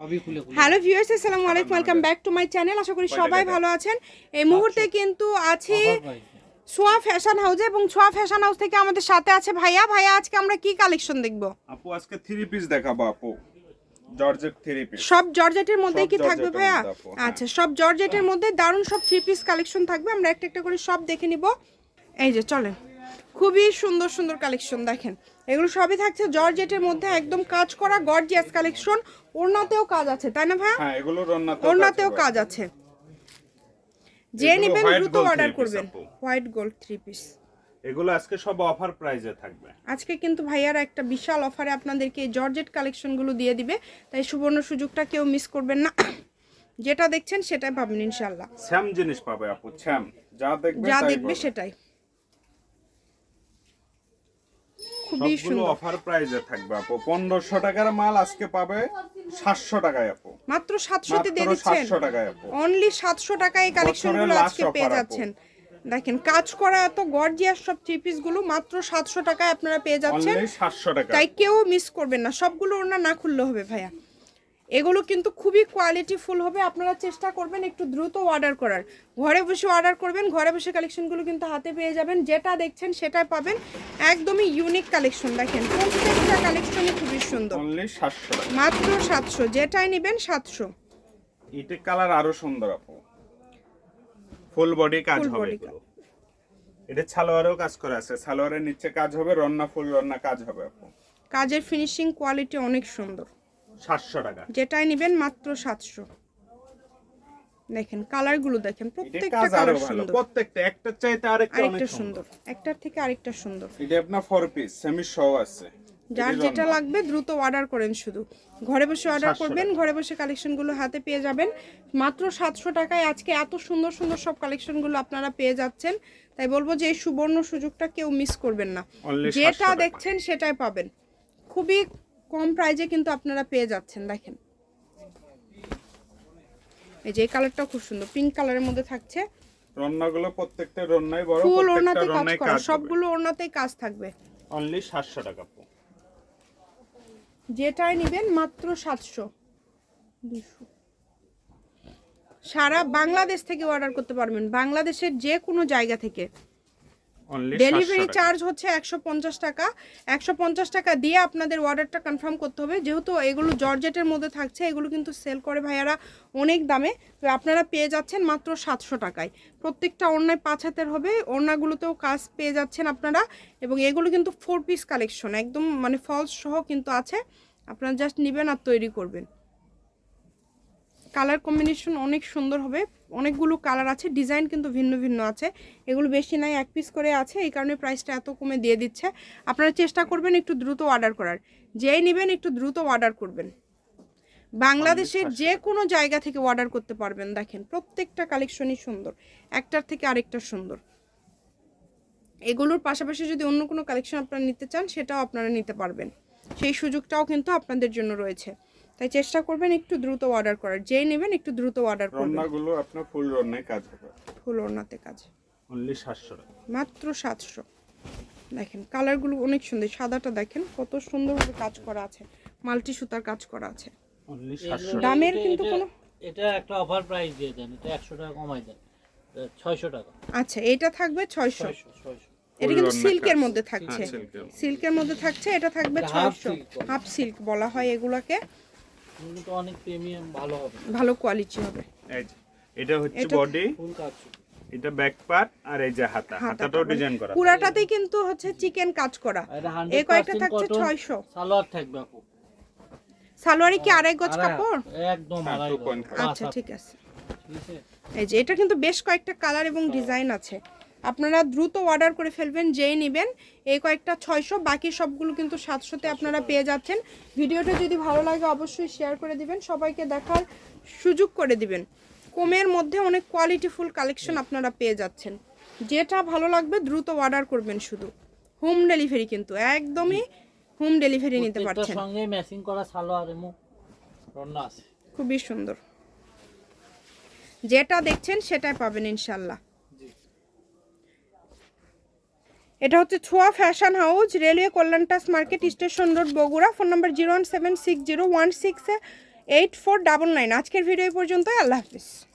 Hello viewers আসসালামু আলাইকুম welcome back to my channel আশা করি সবাই ভালো আছেন। এই মুহূর্তে কিন্তু আছি। সোয়া ফ্যাশন হাউসে এবং সোয়া ফ্যাশন হাউস থেকে আমাদের সাথে আছে ভাইয়া। ভাইয়া আজকে আমরা কি কালেকশন দেখব? আপু আজকে থ্রি পিস দেখাবো আপু। জর্জেট থ্রি পিস সব জর্জেটের মধ্যেই সব কি থাকবে ভাইয়া? মধ্যে হ্যাঁ। আচ্ছা সব জর্জেটের মধ্যে দারুণ সব থ্রি পিস কালেকশন থাকবে। আমরা একটা একটা করে সব দেখে নিব। এই যে চলেন। খুবই সুন্দর সুন্দর কালেকশন দেখেন। এগুলো সবই থাকছে জর্জেটের মধ্যে একদম কাজ করা গর্জিয়াস কালেকশন ওড়নাতেও কাজ আছে তাই না ভাইয়া? হ্যাঁ এগুলো ওড়নাতেও কাজ আছে। যে নেবেন দ্রুত অর্ডার করবেন। হোয়াইট গোল্ড থ্রি পিস এগুলো আজকে সব অফার প্রাইজে থাকবে। আজকে কিন্তু ভাইয়ারা একটা বিশাল অফারে আপনাদেরকে এই জর্জেট কালেকশনগুলো দিয়ে দিবে। তাই সুবর্ণ সুযোগটা কেউ মিস করবেন না। যেটা দেখছেন সেটাই পাবেন ইনশাল্লাহ স্যাম জিনিস পাবে আপু স্যাম যা দেখবে যা দেখবে সেটাই। খুবই সুন্দর। অফার প্রাইজে থাকবে আপু। পনেরোশো টাকার মাল আজকে পাবে সাতশো টাকায় আপু। মাত্র সাতশোতে দিয়ে দিচ্ছেন? সাতশো টাকায় আপু। অনলি সাতশো টাকায় এই কালেকশনগুলো আজকে পেয়ে যাচ্ছেন। দেখেন কাজ করা এত গর্জিয়াস সব থ্রি পিসগুলো মাত্র সাতশো টাকায় আপনারা পেয়ে যাচ্ছেন। টাকা তাই কেউ মিস করবেন না। সবগুলো ওনার না খুললে হবে ভাইয়া। এগুলো কিন্তু খুবই কোয়ালিটি ফুল হবে। আপনারা চেষ্টা করবেন একটু দ্রুত অর্ডার করার। ঘরে বসে অর্ডার করবেন ঘরে বসে কালেকশনগুলো কিন্তু হাতে পেয়ে যাবেন। যেটা দেখছেন সেটাই পাবেন। একদমই ইউনিক কালেকশন দেখেন প্রত্যেকটা কালেকশনই খুবই সুন্দর। মাত্র সাতশো। যেটাই নেবেন সাতশো। ইটে কালার আরও সুন্দর আপু। ফুল বডি কাজ হবে এটা সালোয়ারেও কাজ করা আছে। সালোয়ারের নিচে কাজ হবে রন্না ফুল রন্না কাজ হবে আপু। কাজের ফিনিশিং কোয়ালিটি অনেক সুন্দর। সাতশো টাকা। যেটাই নেবেন মাত্র সাতশো। দেখেন কালারগুলো দেখেন প্রত্যেকটা কালার সুন্দর। প্রত্যেকটা একটা চাইতে আরেকটা অনেক সুন্দর। একটার থেকে আরেকটা সুন্দর। এটা আপনার ফোর পিস সেমি শো আছে। যার যেটা। লাগবে দ্রুত অর্ডার করেন শুধু। ঘরে বসে অর্ডার 700 করবেন ঘরে বসে কালেকশনগুলো হাতে পেয়ে যাবেন। মাত্র সাতশো টাকায় আজকে এত সুন্দর সুন্দর সব কালেকশনগুলো আপনারা পেয়ে যাচ্ছেন। তাই বলব যে এই সুবর্ণ সুযোগটা কেউ মিস করবেন না। যেটা দেখছেন সেটাই পাবেন। খুবই কম প্রাইজে কিন্তু আপনারা পেয়ে যাচ্ছেন দেখেন। এই যে এই কালারটাও খুব সুন্দর। পিঙ্ক কালারের মধ্যে থাকছে। রন্নাগুলো প্রত্যেকটা রন্নাই বড় ফুল ওড়নাতে কাজ করা সবগুলো ওড়নাতেই কাজ থাকবে। অনলি 700 টাকা যেটাই নেবেন মাত্র সাতশো। দুশো। সারা বাংলাদেশ থেকে অর্ডার করতে পারবেন। বাংলাদেশের যে কোনো জায়গা থেকে। ডেলিভারি চার্জ হচ্ছে একশো পঞ্চাশ টাকা। একশো পঞ্চাশ টাকা দিয়ে আপনাদের অর্ডারটা কনফার্ম করতে হবে। যেহেতু এগুলো জর্জেটের মধ্যে থাকছে এগুলো কিন্তু সেল করে ভাইয়ারা অনেক দামে। তো আপনারা পেয়ে যাচ্ছেন মাত্র সাতশো টাকায়। প্রত্যেকটা ওড়নায় পাঁচ হাতের হবে। ওড়নাগুলোতেও কাজ পেয়ে যাচ্ছেন আপনারা। এবং এগুলো কিন্তু ফোর পিস কালেকশন একদম মানে ফলস সহ কিন্তু আছে। আপনারা জাস্ট নেবেন আর তৈরি করবেন। কালার কম্বিনেশন অনেক সুন্দর হবে। অনেকগুলো কালার আছে ডিজাইন কিন্তু ভিন্ন ভিন্ন আছে। এগুলো বেশি নাই এক পিস করে আছে এই কারণে প্রাইসটা এত কমে দিয়ে দিচ্ছে। আপনারা চেষ্টা করবেন একটু দ্রুত অর্ডার করার। যেই নেবেন একটু দ্রুত অর্ডার করবেন। বাংলাদেশের যে কোনো জায়গা থেকে অর্ডার করতে পারবেন দেখেন প্রত্যেকটা কালেকশনই সুন্দর একটার থেকে আরেকটা সুন্দর। এগুলোর পাশাপাশি যদি অন্য কোনো কালেকশন আপনারা নিতে চান সেটাও আপনারা নিতে পারবেন। সেই সুযোগটাও কিন্তু আপনাদের জন্য রয়েছে। তাই চেষ্টা করবেন একটু দ্রুত অর্ডার করার। যেই নেবেন একটু দ্রুত অর্ডার করবেন। রন্নাগুলো আপনার ফুল রন্নায় কাজ হবে। ফুল ওড়নাতে কাজ। অনলি 700 টাকা। মাত্র সাতশো। দেখেন কালারগুলো অনেক সুন্দর। সাদাটা দেখেন কত সুন্দরভাবে কাজ করা আছে। মাল্টি সুতার কাজ করা আছে। অনলি এগুলো- 700 দামের কিন্তু কোনো- এটা একটা অফার প্রাইস দিয়ে দেন। এটা একশো টাকা কমাই দেন। ছয়শো টাকা। আচ্ছা এটা থাকবে ছয়শো। ছয়শো ছয়শো। এটা কিন্তু সিল্কের মধ্যে থাকছে। হ্যাঁ, silk এর মধ্যে। সিল্কের মধ্যে থাকছে এটা থাকবে ছয়শো। হাফ সিল্ক বলা হয় এগুলাকে। কিন্তু অনেক প্রিমিয়াম ভালো হবে। ভালো কোয়ালিটি হবে। এই এটা হচ্ছে বডি ফুল কাজ এটা ব্যাক পার্ট আর এই যে হাতা। হাতাটাও ডিজাইন করা। পুরাটাতেই কিন্তু হচ্ছে চিকেন কাজ করা। আর এই কয়েকটা 100% থাকছে cotton, ছয়শো। সালোয়ার থাকবে আপু। সালোয়ারে কি আড়াই গজ কাপড়? একদম হ্যাঁ, আড়াই গজ। আচ্ছা ঠিক আছে ঠিক আছে। এই যে এটা কিন্তু বেশ কয়েকটা কালার এবং ডিজাইন আছে। আপনারা দ্রুত অর্ডার করে ফেলবেন যেই নেবেন। এই কয়েকটা ছয়শো বাকি সবগুলো কিন্তু সাতশোতে আপনারা পেয়ে যাচ্ছেন। ভিডিওটা যদি ভালো লাগে অবশ্যই শেয়ার করে দিবেন সবাইকে দেখার সুযোগ করে দিবেন। কমের মধ্যে অনেক কোয়ালিটিফুল কালেকশন আপনারা পেয়ে যাচ্ছেন। যেটা ভালো লাগবে দ্রুত অর্ডার করবেন শুধু। হোম ডেলিভারি কিন্তু একদমই হোম ডেলিভারি নিতে পারছেন। সঙ্গে ম্যাচিং করা সালোয়ার এবং আছে। খুবই সুন্দর। যেটা দেখছেন সেটাই পাবেন ইনশাল্লাহ। এটা হচ্ছে Chhoya fashion house, railway কল্যাণটাস market, station road, Bogura. Phone number zero one seven six zero one six eight four double nine. আজকের ভিডিও পর্যন্ত আল্লাহ হাফিজ।